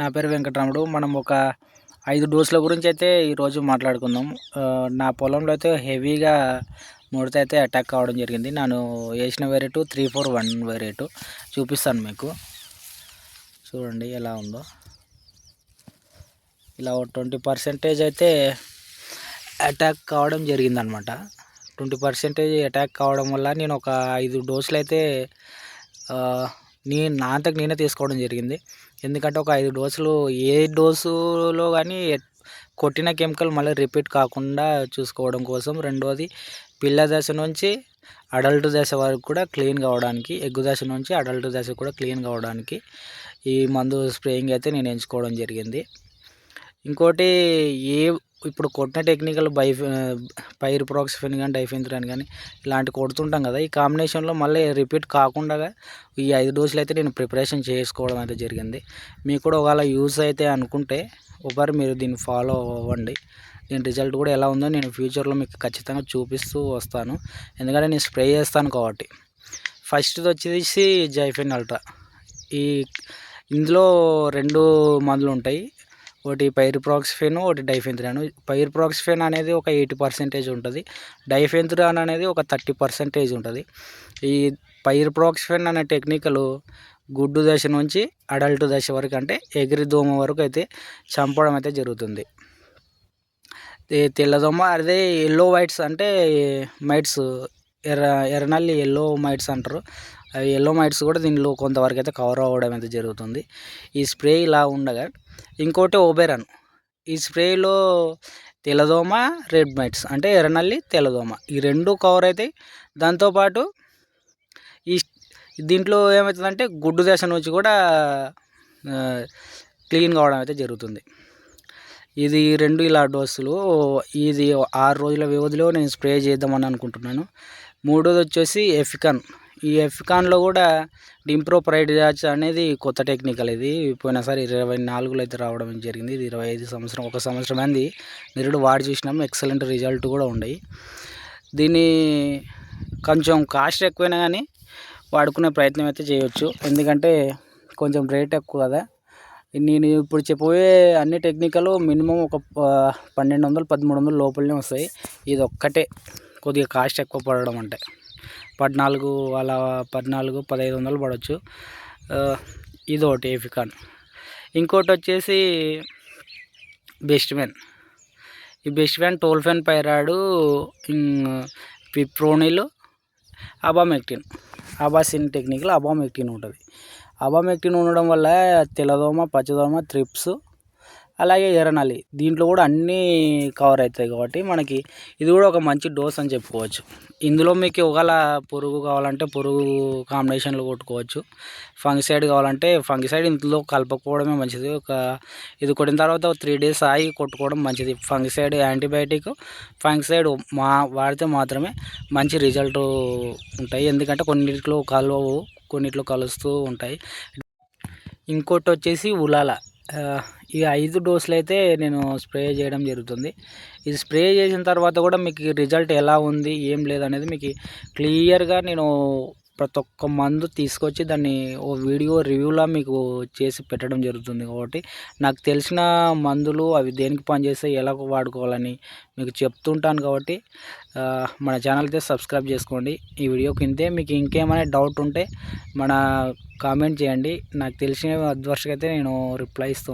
నా పేరు వెంకటరాముడు. మనం ఒక ఐదు డోసుల గురించి అయితే ఈరోజు మాట్లాడుకుందాం. నా పొలంలో అయితే హెవీగా ముడత అయితే అటాక్ కావడం జరిగింది. నేను వేసిన variety three four one variety చూపిస్తాను మీకు. చూడండి ఎలా ఉందో. ఇలా ట్వంటీ పర్సెంటేజ్ అయితే అటాక్ కావడం జరిగిందనమాట. ట్వంటీ పర్సెంటేజ్ అటాక్ కావడం వల్ల నేను ఒక ఐదు డోసులు అయితే నేను నా అంతకు నేనే తీసుకోవడం జరిగింది. ఎందుకంటే ఒక ఐదు డోసులు ఏ డోసులో కానీ కొట్టిన కెమికల్ మళ్ళీ రిపీట్ కాకుండా చూసుకోవడం కోసం రెండోది పిల్ల దశ నుంచి అడల్ట్ దశ వరకు కూడా క్లీన్ కావడానికి ఎగ్గు దశ నుంచి అడల్ట్ దశ కూడా క్లీన్ కావడానికి ఈ మందు స్ప్రేయింగ్ అయితే నేను ఎంచుకోవడం జరిగింది. ఇంకోటి ఏ ఇప్పుడు కొట్టిన టెక్నికల్ బై పైర్ ప్రోక్సిఫిన్ కానీ డైఫెన్త్రాన్ కానీ ఇలాంటి కొడుతుంటాం కదా. ఈ కాంబినేషన్లో మళ్ళీ రిపీట్ కాకుండా ఈ ఐదు డోసులు అయితే నేను ప్రిపరేషన్ చేసుకోవడం అయితే జరిగింది. మీకు కూడా ఒకవేళ యూస్ అయితే అనుకుంటే ఒకసారి మీరు దీన్ని ఫాలో అవ్వండి. దీని రిజల్ట్ కూడా ఎలా ఉందో నేను ఫ్యూచర్లో మీకు ఖచ్చితంగా చూపిస్తూ వస్తాను. ఎందుకంటే నేను స్ప్రే చేస్తాను కాబట్టి. ఫస్ట్ది వచ్చేసి జైఫెన్ అల్ట్రా. ఈ ఇందులో రెండు మందులు ఉంటాయి. ఒకటి పైర్ప్రాక్సిఫెన్ ఒకటి డైఫెంత్రాన్ పైర్ప్రాక్సిఫెన్ అనేది ఒక ఎయిటీ పర్సెంటేజ్ ఉంటుంది. డైఫెంత్రాన్ అనేది ఒక థర్టీ పర్సెంటేజ్ ఉంటుంది. ఈ పైర్ప్రాక్సిఫెన్ అనే టెక్నికలు గుడ్డు దశ నుంచి అడల్ట్ దశ వరకు అంటే ఎగిరి దోమ వరకు అయితే చంపడం అయితే జరుగుతుంది. తెల్లదోమ అదే ఎల్లో వైట్స్ అంటే మైట్స్ ఎర్ర ఎర్రనల్లి ఎల్లో మైట్స్ అంటారు. అవి ఎల్లో మైట్స్ కూడా దీనిలో కొంతవరకు అయితే కవర్ అవ్వడం అయితే జరుగుతుంది. ఈ స్ప్రే ఇలా ఉండగా ఇంకోటి ఓబెరన్. ఈ స్ప్రేలో తెల్లదోమ రెడ్ మైట్స్ అంటే ఎర్రనల్లి తెల్లదోమ ఈ రెండు కవర్ అవుతాయి దాంతోపాటు ఈ దీంట్లో ఏమవుతుందంటే గుడ్డు దశ నుంచి కూడా క్లీన్ కావడం అయితే జరుగుతుంది. ఇది రెండు ఇలా డోసులు. ఇది ఆరు రోజుల వ్యవధిలో నేను స్ప్రే చేద్దామని అనుకుంటున్నాను. మూడోది వచ్చేసి ఎఫికన్. ఈ ఎఫ్కాన్లో కూడా డింప్రో ప్రైడ్ జాచ్ అనేది కొత్త టెక్నికల్ ఇది. పోయినసారి ఇరవై నాలుగులో అయితే రావడం జరిగింది. ఇది ఇరవై ఐదు సంవత్సరం ఒక సంవత్సరం మంది నిరుడు వాడి చూసినాము ఎక్సలెంట్ రిజల్ట్ కూడా ఉన్నాయి దీన్ని కొంచెం కాస్ట్ ఎక్కువైనా కానీ వాడుకునే ప్రయత్నం అయితే చేయొచ్చు. ఎందుకంటే కొంచెం రేట్ ఎక్కువ కదా. నేను ఇప్పుడు చెప్పబోయే అన్ని టెక్నికలు మినిమం ఒక పన్నెండు వందలు పదమూడు వందలు లోపలనే వస్తాయి. ఇది ఒక్కటే కొద్దిగా కాస్ట్ ఎక్కువ పడడం అంటే. పద్నాలుగు అలా పద్నాలుగు పదహైదు వందలు పడవచ్చు. ఇది ఒకటి ఏఫికాన్. ఇంకోటి వచ్చేసి బెస్ట్ మ్యాన్ ఈ బెస్ట్ ఫ్యాన్ టోల్ ఫ్యాన్ పైరాడు పిప్రోనిల్ అబామెక్టిన్. అబాసిన్ టెక్నిక్లో అబామెక్టిన్ ఉంటుంది. అబామెక్టిన్ ఉండడం వల్ల తెల్లదోమ పచ్చదోమ త్రిప్స్ అలాగే ఎర్రనల్లి. దీంట్లో కూడా అన్నీ కవర్ అవుతాయి కాబట్టి మనకి ఇది కూడా ఒక మంచి డోస్ అని చెప్పుకోవచ్చు. ఇందులో మీకు ఒకవేళ పురుగు కావాలంటే పురుగు కాంబినేషన్లు కొట్టుకోవచ్చు. ఫంగిసైడ్ కావాలంటే ఫంగిసైడ్ ఇందులో కలపకపోవడమే మంచిది. ఒక ఇది కొట్టిన తర్వాత త్రీ డేస్ ఆగి కొట్టుకోవడం మంచిది. ఫంగిసైడ్ యాంటీబయాటిక్ ఫంగిసైడ్ మా వాడితే మాత్రమే మంచి రిజల్ట్ ఉంటాయి. ఎందుకంటే కొన్నిట్లో కలవవు కొన్నిట్లో కలుస్తూ ఉంటాయి. ఇంకోటి వచ్చేసి ఉలాల. ఈ ఐదు డోసులు అయితే నేను స్ప్రే చేయడం జరుగుతుంది. ఇది స్ప్రే చేసిన తర్వాత కూడా మీకు రిజల్ట్ ఎలా ఉంది ఏం లేదనేది మీకు క్లియర్గా నేను ప్రతి ఒక్క మందు తీసుకొచ్చి దాన్ని ఓ వీడియో రివ్యూలా మీకు చేసి పెట్టడం జరుగుతుంది కాబట్టి నాకు తెలిసిన మందులు అవి దేనికి పనిచేస్తే ఎలా వాడుకోవాలని మీకు చెప్తుంటాను కాబట్టి మన ఛానల్ అయితే సబ్స్క్రైబ్ చేసుకోండి. ఈ వీడియో కిందే మీకు ఇంకేమైనా డౌట్ ఉంటే మన కామెంట్ చేయండి. నాకు తెలిసిన అద్వర్షకైతే నేను రిప్లై ఇస్తూ